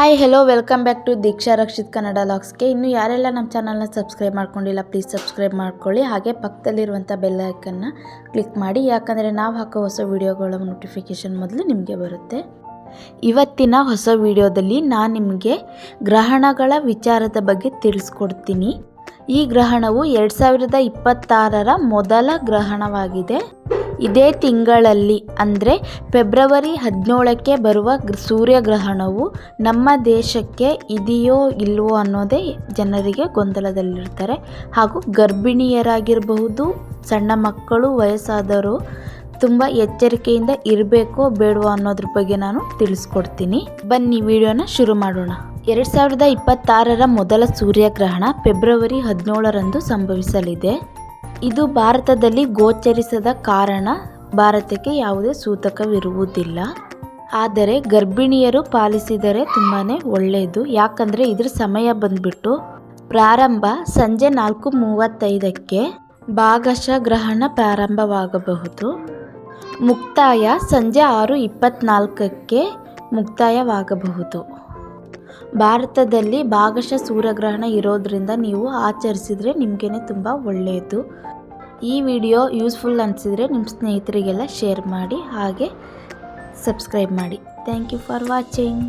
Hi hello welcome back to Deeksha Rakshith Kannada ಲಾಗ್ಸ್ಗೆ ಇನ್ನು ಯಾರೆಲ್ಲ ನಮ್ಮ ಚಾನಲ್ನ ಸಬ್ಸ್ಕ್ರೈಬ್ ಮಾಡ್ಕೊಂಡಿಲ್ಲ ಪ್ಲೀಸ್ ಸಬ್ಸ್ಕ್ರೈಬ್ ಮಾಡ್ಕೊಳ್ಳಿ. ಹಾಗೆ ಪಕ್ಕದಲ್ಲಿರುವಂಥ ಬೆಲ್ ಐಕನ್ನ ಕ್ಲಿಕ್ ಮಾಡಿ. ಯಾಕಂದರೆ ನಾವು ಹಾಕೋ ಹೊಸ ವೀಡಿಯೋಗಳ ನೋಟಿಫಿಕೇಷನ್ ಮೊದಲು ನಿಮಗೆ ಬರುತ್ತೆ. ಇವತ್ತಿನ ಹೊಸ ವಿಡಿಯೋದಲ್ಲಿ ನಾನು ನಿಮಗೆ ಗ್ರಹಣಗಳ ವಿಚಾರದ ಬಗ್ಗೆ ತಿಳಿಸ್ಕೊಡ್ತೀನಿ. ಈ ಗ್ರಹಣವು ಎರಡು ಸಾವಿರದ ಇಪ್ಪತ್ತಾರರ ಮೊದಲ ಗ್ರಹಣವಾಗಿದೆ. ಇದೇ ತಿಂಗಳಲ್ಲಿ, ಅಂದರೆ ಫೆಬ್ರವರಿ ಹದಿನೇಳಕ್ಕೆ ಬರುವ ಗ್ರ- ಸೂರ್ಯಗ್ರಹಣವು ನಮ್ಮ ದೇಶಕ್ಕೆ ಇದೆಯೋ ಇಲ್ಲವೋ ಅನ್ನೋದೇ ಜನರಿಗೆ ಗೊಂದಲದಲ್ಲಿರ್ತಾರೆ ಹಾಗೂ ಗರ್ಭಿಣಿಯರಾಗಿರಬಹುದು, ಸಣ್ಣ ಮಕ್ಕಳು, ವಯಸ್ಸಾದವರು ತುಂಬ ಎಚ್ಚರಿಕೆಯಿಂದ ಇರಬೇಕೋ ಬೇಡವೋ ಅನ್ನೋದ್ರ ಬಗ್ಗೆ ನಾನು ತಿಳಿಸ್ಕೊಡ್ತೀನಿ. ಬನ್ನಿ, ವಿಡಿಯೋನ ಶುರು ಮಾಡೋಣ. ಎರಡು ಸಾವಿರದ ಇಪ್ಪತ್ತಾರರ ಮೊದಲ ಸೂರ್ಯಗ್ರಹಣ ಫೆಬ್ರವರಿ ಹದಿನೇಳರಂದು ಸಂಭವಿಸಲಿದೆ. ಇದು ಭಾರತದಲ್ಲಿ ಗೋಚರಿಸದ ಕಾರಣ ಭಾರತಕ್ಕೆ ಯಾವುದೇ ಸೂತಕವಿರುವುದಿಲ್ಲ. ಆದರೆ ಗರ್ಭಿಣಿಯರು ಪಾಲಿಸಿದರೆ ತುಂಬಾ ಒಳ್ಳೆಯದು. ಯಾಕಂದರೆ ಇದ್ರ ಸಮಯ ಬಂದ್ಬಿಟ್ಟು ಪ್ರಾರಂಭ ಸಂಜೆ ನಾಲ್ಕು ಮೂವತ್ತೈದಕ್ಕೆ ಭಾಗಶಃ ಗ್ರಹಣ ಪ್ರಾರಂಭವಾಗಬಹುದು. ಮುಕ್ತಾಯ ಸಂಜೆ ಆರು ಇಪ್ಪತ್ನಾಲ್ಕಕ್ಕೆ ಮುಕ್ತಾಯವಾಗಬಹುದು. ಭಾರತದಲ್ಲಿ ಭಾಗಶಃ ಸೂರ್ಯಗ್ರಹಣ ಇರೋದ್ರಿಂದ ನೀವು ಆಚರಿಸಿದರೆ ನಿಮಗೇ ತುಂಬ ಒಳ್ಳೆಯದು ಈ ವಿಡಿಯೋ ಯೂಸ್ಫುಲ್ ಅನಿಸಿದರೆ ನಿಮ್ಮ ಸ್ನೇಹಿತರಿಗೆಲ್ಲ ಶೇರ್ ಮಾಡಿ, ಹಾಗೆ ಸಬ್ಸ್ಕ್ರೈಬ್ ಮಾಡಿ. Thank you for watching.